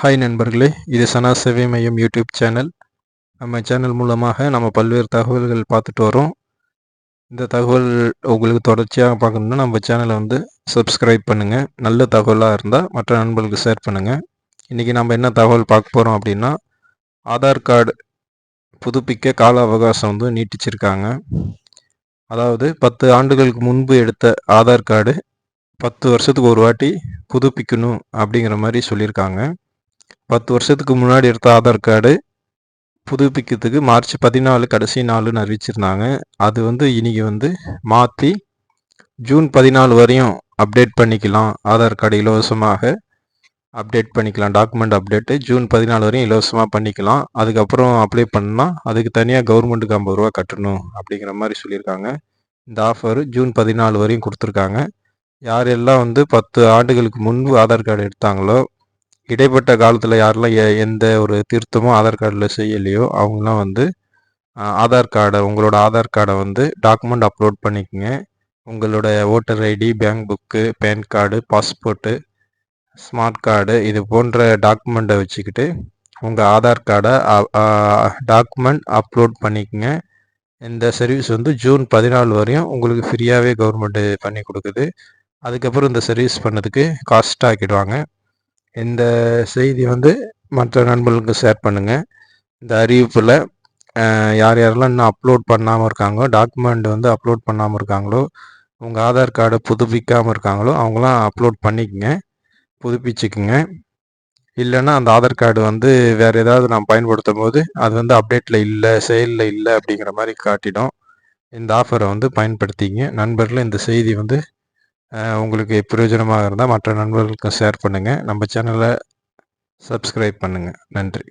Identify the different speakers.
Speaker 1: Hi நண்பர்களே இது சனா சேவை மையம் யூடியூப் சேனல். நம்ம சேனல் மூலமாக நம்ம பல்வேறு தகவல்கள் பார்த்துட்டு வரோம். இந்த தகவல் உங்களுக்கு தொடர்ச்சியாக பார்க்கணுன்னா நம்ம சேனலை வந்து சப்ஸ்கிரைப் பண்ணுங்கள் நல்ல தகவலாக இருந்தால் மற்ற நண்பர்களுக்கு ஷேர் பண்ணுங்கள் இன்றைக்கி நம்ம என்ன தகவல் பார்க்க போகிறோம் அப்படின்னா ஆதார் கார்டு புதுப்பிக்க கால அவகாசம் வந்து நீட்டிச்சிருக்காங்க. அதாவது பத்து ஆண்டுகளுக்கு முன்பு எடுத்த ஆதார் கார்டு பத்து வருஷத்துக்கு ஒரு வாட்டி புதுப்பிக்கணும் அப்படிங்கிற மாதிரி சொல்லியிருக்காங்க. பத்து வருஷத்துக்கு முன்னாடி எடுத்த ஆதார் கார்டு புதுப்பிக்கிறதுக்கு மார்ச் பதினாலு கடைசி நாளுன்னு அறிவிச்சிருந்தாங்க. அது வந்து இன்னைக்கு வந்து மாற்றி ஜூன் பதினாலு வரையும் அப்டேட் பண்ணிக்கலாம். ஆதார் கார்டு இலவசமாக அப்டேட் பண்ணிக்கலாம். டாக்குமெண்ட் அப்டேட்டு ஜூன் பதினாலு வரையும் இலவசமாக பண்ணிக்கலாம். அதுக்கப்புறம் அப்ளை பண்ணால் அதுக்கு தனியாக கவர்மெண்ட்டுக்கு ஐம்பது ரூபா கட்டணும் அப்படிங்கிற மாதிரி சொல்லியிருக்காங்க. இந்த ஆஃபர் ஜூன் பதினாலு வரையும் கொடுத்துருக்காங்க. யாரெல்லாம் வந்து பத்து ஆண்டுகளுக்கு முன்பு ஆதார் கார்டு எடுத்தாங்களோ இடைப்பட்ட காலத்தில் யாரெல்லாம் எந்த ஒரு திருத்தமும் ஆதார் கார்டில் செய்யலையோ அவங்களாம் வந்து ஆதார் கார்டை உங்களோட ஆதார் கார்டை வந்து டாக்குமெண்ட் அப்லோட் பண்ணிக்கோங்க. உங்களோட voter ID bank book PAN card passport smart card இது போன்ற டாக்குமெண்ட்டை வச்சுக்கிட்டு உங்கள் ஆதார் கார்டை டாக்குமெண்ட் அப்லோட் பண்ணிக்கோங்க. இந்த சர்வீஸ் வந்து ஜூன் பதினாலு வரையும் உங்களுக்கு ஃப்ரீயாகவே கவர்மெண்ட்டு பண்ணி கொடுக்குது. அதுக்கப்புறம் இந்த சர்வீஸ் பண்ணதுக்கு காஸ்ட் ஆக்கிடுவாங்க. இந்த செய்தி வந்து மற்ற நண்பர்களுக்கு ஷேர் பண்ணுங்கள் இந்த அறிவிப்பில் யார் யாரெல்லாம் இன்னும் அப்லோட் பண்ணாமல் இருக்காங்களோ டாக்குமெண்ட் வந்து அப்லோட் பண்ணாமல் இருக்காங்களோ உங்கள் ஆதார் கார்டை புதுப்பிக்காமல் இருக்காங்களோ அவங்களாம் அப்லோட் பண்ணிக்கோங்க. புதுப்பிச்சுக்குங்க. இல்லைன்னா அந்த ஆதார் கார்டு வந்து வேறு ஏதாவது நான் பயன்படுத்தும் போது அது வந்து அப்டேட்டில் இல்லை செயலில் இல்லை அப்படிங்கிற மாதிரி காட்டிடும். இந்த ஆஃபரை வந்து பயன்படுத்திங்க நண்பர்கள் இந்த செய்தி வந்து உங்களுக்கு பிரயோஜனமாக இருந்தால் மற்ற நண்பர்களுக்கும் ஷேர் பண்ணுங்கள் நம்ம சேனலை சப்ஸ்கிரைப் பண்ணுங்கள் நன்றி.